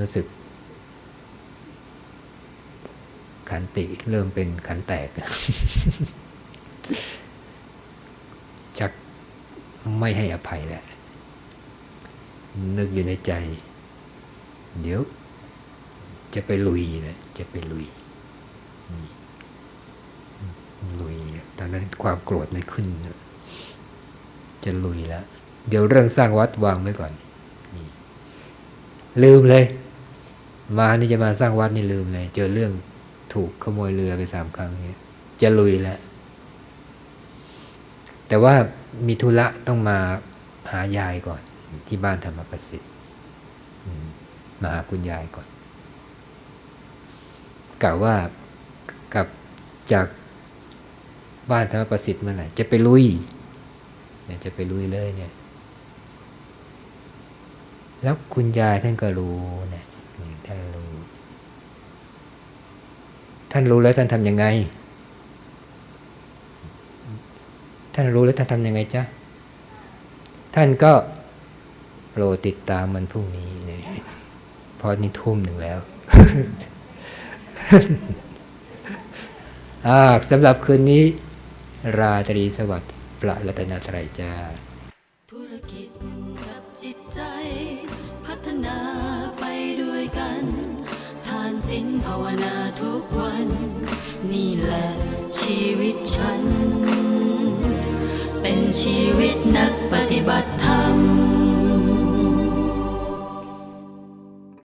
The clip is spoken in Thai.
รู้สึก ขันติเริ่มเป็นขันแตก ชักไม่ให้อภัยแหล้วนึกอยู่ในใจ เดี๋ยว จะไปลุยนะจะไปลุยลุยตอนนั้นความโกรธไมันขึ้น จะลุยแล้ว เดี๋ยวเรื่องสร้างวัดวางไว้ก่อน ลืมเลย มานี่จะมาสร้างวัดนี่ลืมเลย เจอเรื่องถูกขโมยเรือไปสามครั้งเนี่ยจะลุยแล้วแต่ว่ามีธุระต้องมาหายายก่อน ที่บ้านธรรมประสิทธิ์มาหาคุณยายก่อนกล่าวว่ากับจากบ้านธรรมประสิทธิ์เมื่อไหร่จะไปลุยเนี่ยจะไปลุยเลยเนี่ย แล้วคุณยายท่านก็รู้นะนี่ย ท่านรู้ ท่านรู้แล้วท่านทำยังไง ท่านรู้แล้วท่านทำยังไงจ๊ะ ท่านก็โปรดติดตามมันพรุ่งนี้เลยเพราะนี่ทุ่มหนึ่งแล้วอ่าสำหรับคืนนี้ ราตรีสวัสดิ์ประรัตนตรัยจ้า กัน ทานศีลภาวนาทุกวัน นี่แหละชีวิตฉัน เป็นชีวิตนักปฏิบัติธรรม